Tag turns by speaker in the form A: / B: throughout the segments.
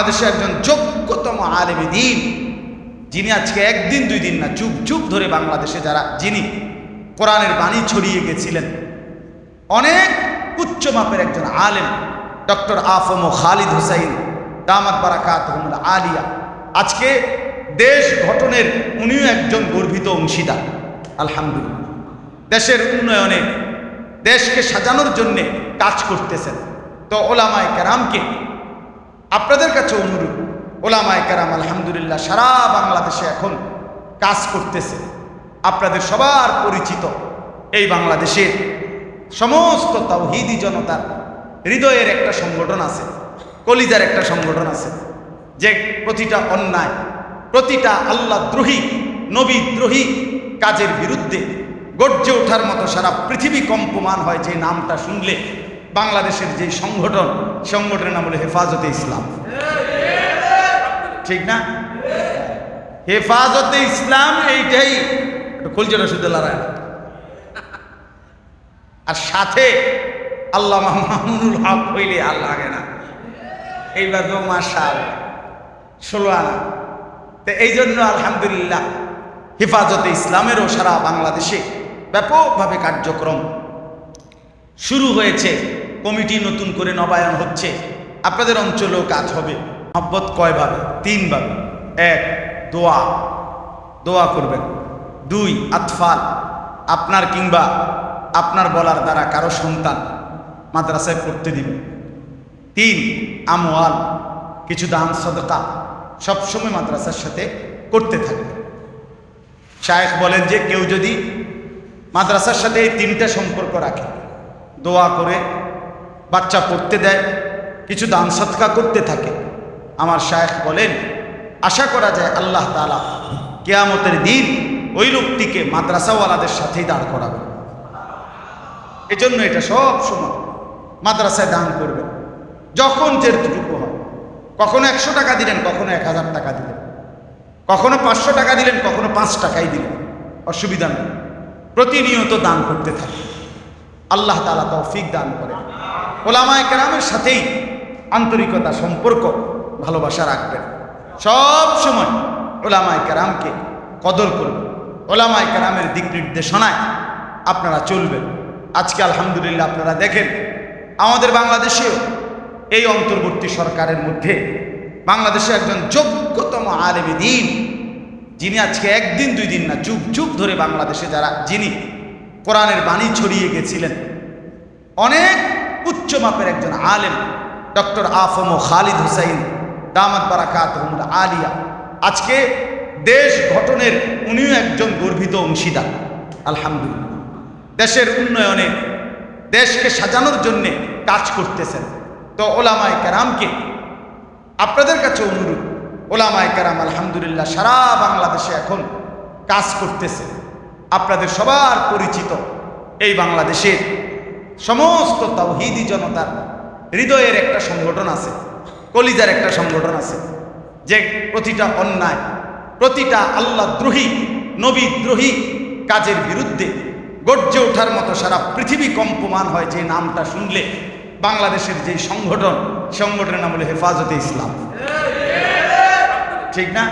A: বাংলাদেশে একজন যোগ্যতম আলেমী দিন, যিনি আজকে একদিন, দুই দিন না, যুগ যুগ ধরে বাংলাদেশে যারা, যিনি কোরআনের বাণী ছড়িয়ে গেছিলেন। অনেক উচ্চ মাপের একজন আলেম, ডক্টর আফম খালিদ হুসাইন, দামাত বারাকাত আলিয়া। আজকে দেশ গঠনের উনিও একজন গর্বিত অংশীদার, আলহামদুলিল্লাহ। দেশের উন্নয়নে, দেশকে সাজানোর জন্যে কাজ করতেছেন। তো ওলামায় কেরামকে আপনাদের কাছে অনুরূপ ওলামায় কারাম আলহামদুলিল্লাহ সারা বাংলাদেশে এখন কাজ করতেছে। আপনাদের সবার পরিচিত এই বাংলাদেশের সমস্ত তাওহিদি জনতার হৃদয়ের একটা সংগঠন আছে, কলিজার একটা সংগঠন আছে, যে প্রতিটা অন্যায়, প্রতিটা আল্লাহ দ্রোহী নবী দ্রোহী কাজের বিরুদ্ধে গর্জে ওঠার মতো সারা পৃথিবী কম্পমান হয় যে নামটা শুনলে। বাংলাদেশের যে সংগঠন সংগঠনের নাম হলো হেফাজতে ইসলাম। ঠিক না? হেফাজতে ইসলাম এইটাই। খুলছে লড়াই। আর সাথে আল্লাহ মামুনুল হক হইলে আর লাগে না। এইবার তো মাসাল ষোলো আনা। তো এই জন্য আলহামদুলিল্লাহ হেফাজতে ইসলামেরও সারা বাংলাদেশে ব্যাপকভাবে কার্যক্রম শুরু হয়েছে। কমিটি নতুন করে নবায়ন হচ্ছে। আপনাদের অঞ্চলেও কাজ হবে। মহব্বত কয়ভাবে? তিনভাবে। এক, দোয়া। দোয়া করবেন। দুই আতফাল আপনার কিংবা আপনার বলার দ্বারা কারও সন্তান মাদ্রাসায় পড়তে দিবেন তিন, আমওয়াল। কিছু দান, সদকা। সবসময় মাদ্রাসার সাথে করতে থাকবে। শায়েখ বলেন যে, কেউ যদি মাদ্রাসার সাথে এই তিনটা সম্পর্ক রাখে, দোয়া করে বাচ্চা পড়তে দেয়, কিছু দান সৎকা করতে থাকে। আমার শায়েখ বলেন, আশা করা যায় আল্লাহ তালা কেয়ামতের দিন ওই লোকটিকে মাদ্রাসাওয়ালাদের সাথেই দাঁড় করাবে এজন্য এটা সব সময় মাদ্রাসায় দান করবেন। যখন যেটুকু হয়। কখনো একশো টাকা দিলেন, কখনো এক হাজার টাকা দিলেন। কখনো পাঁচশো টাকা দিলেন, কখনো পাঁচ টাকাই দিলেন। অসুবিধা নেই। প্রতিনিয়ত দান করতে থাকে আল্লাহ তালা তৌফিক দান করে ওলামায় কেরামের সাথেই আন্তরিকতা, সম্পর্ক ভালোবাসা রাখবেন। সব সময় ওলামায় কেরামকে কদর করবেন। ওলামায় কেরামের দিক নির্দেশনায় আপনারা চলবেন। আজকে আলহামদুলিল্লাহ আপনারা দেখেন, আমাদের বাংলাদেশেও এই অন্তর্বর্তী সরকারের মধ্যে বাংলাদেশে একজন যোগ্যতম আলেমী দিন, যিনি আজকে একদিন, দুই দিন না, যুগ যুগ ধরে বাংলাদেশে যারা, যিনি কোরআনের বাণী ছড়িয়ে গেছিলেন। অনেক উচ্চ মাপের একজন আলেম, ডক্টর আফম খালিদ হুসাইন, দামাত বারাকাত আলিয়া। আজকে দেশ গঠনের উনিও একজন গর্বিত অংশীদার, আলহামদুলিল্লাহ। দেশের উন্নয়নে, দেশকে সাজানোর জন্যে কাজ করতেছেন। তো ওলামায় কেরামকে আপনাদের কাছে অনুরোধ, ওলামায় কেরাম আলহামদুলিল্লাহ সারা বাংলাদেশে এখন কাজ করতেছে। আপনাদের সবার পরিচিত এই বাংলাদেশের সমস্ত তাওহিদি জনতার হৃদয়ের একটা সংগঠন আছে, কলিজার একটা সংগঠন আছে, যে প্রতিটা অন্যায়, প্রতিটা আল্লাহ দ্রোহী নবী দ্রোহী কাজের বিরুদ্ধে গর্জে ওঠার মতো সারা পৃথিবী কম্পমান হয় যে নামটা শুনলে বাংলাদেশের যে সংগঠন, সংগঠনের নাম হলো হেফাজতে ইসলাম। ঠিক না?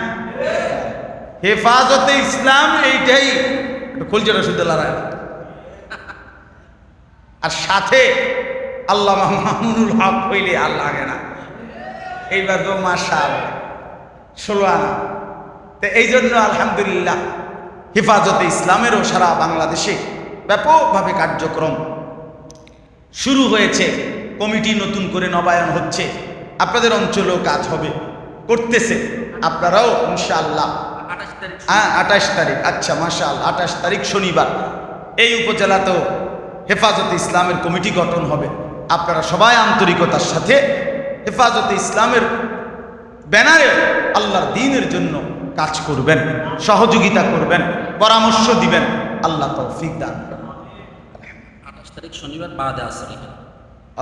A: হেফাজতে ইসলাম এইটাই। খুলছে শুধু লড়াই আর সাথে আল্লাহ মামুনুল হক হইলে আর লাগে না। এইবার তো মাসাল ষোলো আনা। তো এই জন্য আলহামদুলিল্লাহ হেফাজতে ইসলামেরও সারা বাংলাদেশে ব্যাপকভাবে কার্যক্রম শুরু হয়েছে। কমিটি নতুন করে নবায়ন হচ্ছে। আপনাদের অঞ্চলেও কাজ হবে করতেছে। আপনারাও ইনশাআল্লাহ। হ্যাঁ আঠাশ তারিখ। আচ্ছা মাশাল আঠাশ তারিখ শনিবার। এই উপজেলাতেও হেফাজতে ইসলামের কমিটি গঠন হবে। আপনারা সবাই আন্তরিকতার সাথে হেফাজতে ইসলামের ব্যানারে আল্লাহর দিনের জন্য কাজ করবেন সহযোগিতা করবেন পরামর্শ দিবেন। আল্লাহ তৌফিক দান
B: আঠাশ তারিখ শনিবার বাদে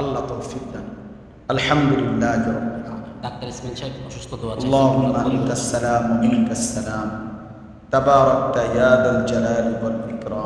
A: আল্লাহ তৌফিক দান আলহামদুলিল্লাহ
B: ডাক্তার ইসমাইল
A: ইয়া দাল ওয়াল ইকরাম।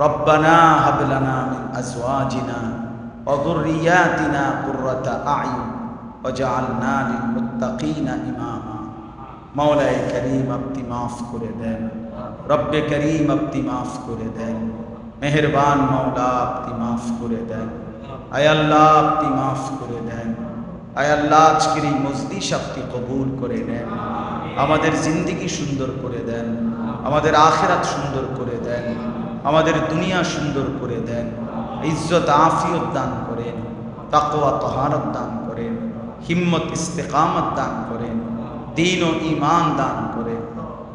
A: ربنا هب لنا من أزواجنا وذرياتنا قرة أعين وجعلنا للمتقين إماما مولاي كريم আপনি মাফ করে দেন রব্বে করিম আপনি মাফ করে দেন মেহেরবান মৌলা আপনি মাফ করে দেন আয় আল্লাহ আপনি মাফ করে দেন আয় আল্লাহ আজকের এই মজলিস আপনি কবুল করে নেন আমাদের জিন্দিগি সুন্দর করে দেন আমাদের আখেরাত সুন্দর করে দেন আমাদের দুনিয়া সুন্দর করে দেন, ইজ্জত, আফিয়ত দান করেন, তাকওয়া, তহারত দান করেন, হিম্মত, ইস্তেকামত দান করেন, দিন ও ইমান দান করেন।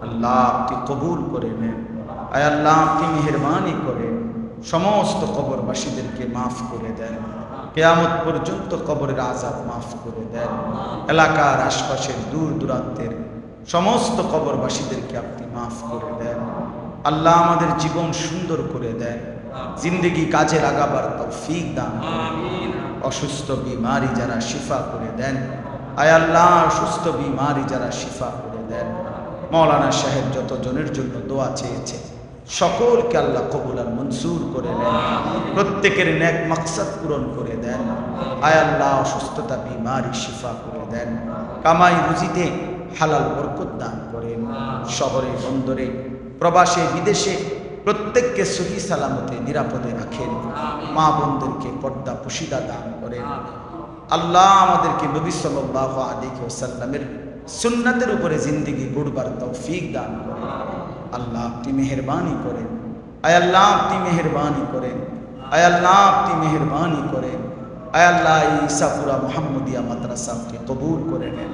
A: আল্লাহ আপনি কবুল করে নেন। আয় আল্লাহ, আপনি মেহরবানি করেন সমস্ত কবরবাসীদেরকে মাফ করে দেন। কেয়ামত পর্যন্ত কবরের আজাব মাফ করে দেন। এলাকার আশপাশের দূর দূরান্তের সমস্ত কবরবাসীদেরকে আপনি মাফ করে দেন। আল্লাহ আমাদের জীবন সুন্দর করে দেন জিন্দগি কাজে লাগাবার তৌফিক দান। অসুস্থ বিমারি যারা শিফা করে দেন আয় আল্লাহ অসুস্থ বিমারি যারা শিফা করে দেন। মৌলানা সাহেব যত জনের জন্য দোয়া চেয়েছে সকলকে আল্লাহ কবুল আর মনসুর করে নেন। প্রত্যেকের ন্যাক মাকসাদ পূরণ করে দেন। আয় আল্লাহ অসুস্থতা বিমারি শিফা করে দেন। কামাই রুজিতে হালাল বরকত দান করেন। শহরে বন্দরে প্রবাসে বিদেশে প্রত্যেককে সহি সালামতে নিরাপদে রাখেন। মা বোনদেরকে পর্দা পুশিদা দান করেন। আল্লাহ আমাদেরকে নবী সাল্লাহ আলিক ওসাল্লামের সুন্নাতের উপরে জিন্দিগি গড়বার তৌফিক দান করেন। আল্লাহ আপনি মেহরবানি করেন। আয় আল্লাহ আপনি মেহরবানি করেন। আয় আল্লাহ আপনি মেহরবানি করেন। আয় আল্লাহ এই ইসাপুরা মোহাম্মদিয়া মাদ্রাসাকে কবুল করে নেন।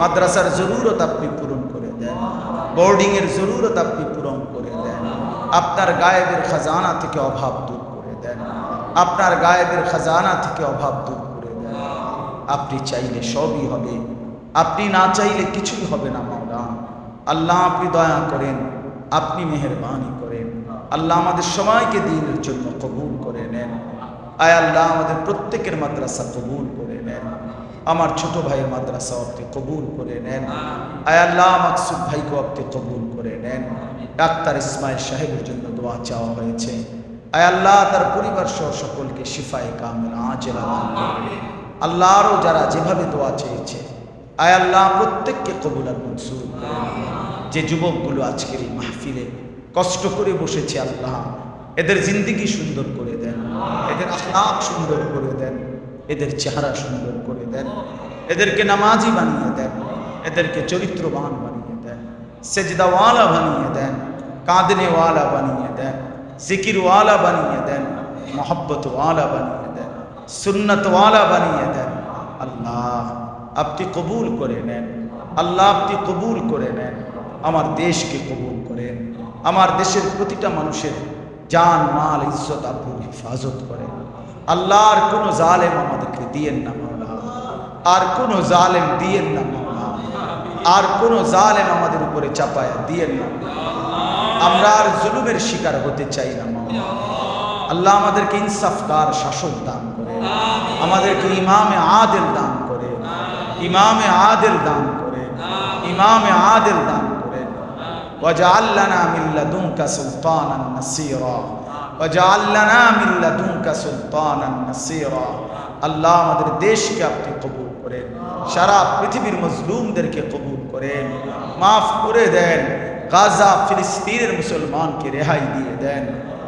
A: মাদ্রাসার জরুরত আপনি পূরণ করে দেন। বোর্ডিংয়ের জরুরত আপনি পূরণ করে দেন। আপনার গায়েবের খাজানা থেকে অভাব দূর করে দেন। আপনার গায়েবের খাজানা থেকে অভাব দূর করে দেন। আপনি চাইলে সবই হবে। আপনি না চাইলে কিছুই হবে না মাওলা আল্লাহ আপনি দয়া করেন, আপনি মেহরবানি করেন। আল্লাহ আমাদের সবাইকে দিনের জন্য কবুল করে নেন। আয় আল্লাহ আমাদের প্রত্যেকের মাদ্রাসা কবুল করে আমার ছোট ভাইয়ের মাদ্রাসা আপনি কবুল করে নেন। আয় আল্লাহ মাকসুদ ভাইকে আপনি কবুল করে নেন। ডাক্তার ইসমাইল সাহেবের জন্য দোয়া চাওয়া হয়েছে। আয় আল্লাহ, তার পরিবার সহ সকলকে শিফায় দান করবে আল্লাহ আরও যারা যেভাবে দোয়া চেয়েছে, আয় আল্লাহ, প্রত্যেককে কবুল আর মনসুর যে যুবকগুলো আজকের এই মাহফিলে কষ্ট করে বসেছে আল্লাহ, এদের জিন্দিগি সুন্দর করে দেন। এদের আখলাক সুন্দর করে দেন। এদের চেহারা সুন্দর করে দেন। এদেরকে নামাজি বানিয়ে দেন। এদেরকে চরিত্রবান বানিয়ে দেন। সেজদাওয়ালা বানিয়ে দেন। কাঁদনেওয়ালা বানিয়ে দেন। জিকিরওয়ালা বানিয়ে দেন। মোহব্বতওয়ালা বানিয়ে দেন। সুন্নতওয়ালা বানিয়ে দেন। আল্লাহ, আপনি কবুল করে নেন। আল্লাহ, আপনি কবুল করে নেন। আমার দেশকে কবুল করেন। আমার দেশের প্রতিটা মানুষের জান, মাল, ইজ্জত আব্রুর হেফাজত করেন। আল্লাহর কোন জালেম আমাদেরকে দিয়েন না মাওলা আর কোন জালেম দিয়েন না মাওলা আর কোন জালেম আমাদের উপরে চাপায় দিয়েন না। আমরা আর জুলুমের শিকার হতে চাই না মাওলা আল্লাহ আমাদেরকে ইনসাফকার শাসক দান করে। আমাদেরকে ইমামে আদেল দান করে। ইমামে আদেল দান করে। ইমামে আদেল দান করে। ওয়াজা আল্লাহ মিল্লা দুমকা সুলতান নাসিরা। وجعل لنا من لدنك سلطانا نصيرا আল্লাহ আমাদের দেশকে আপনি কবুল করেন সারা পৃথিবীর মজলুমদেরকে কবুল করেন মাফ করে দেন গাজা ফিলিস্তিনের মুসলমানকে রেহাই দিয়ে দেন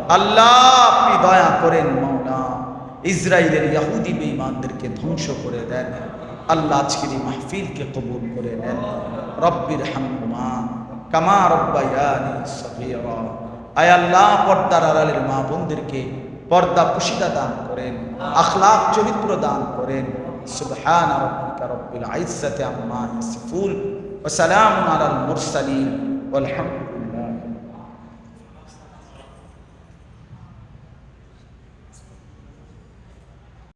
A: আল্লাহ আপনি দয়া করেন মৌলা ইসরায়েলের ইয়াহুদি বেঈমানদেরকে ধ্বংস করে দেন আল্লাহ আজকের এই মাহফিলকে কবুল করে নেন রব্বির হামহুমা কামা রব্বায়ানি সগীরা আয়াল্লাহ পর্দার আড়ালের মা বোনদেরকে পর্দা পুশিদা দান করেন আখলাক চরিত্র দান করেন। সুবহান রব্বিকা রব্বিল আইজ্জাতি আম্মা ইয়াসিফুন, ওয়া সালামুন আলাল মুরসালিন ওয়াল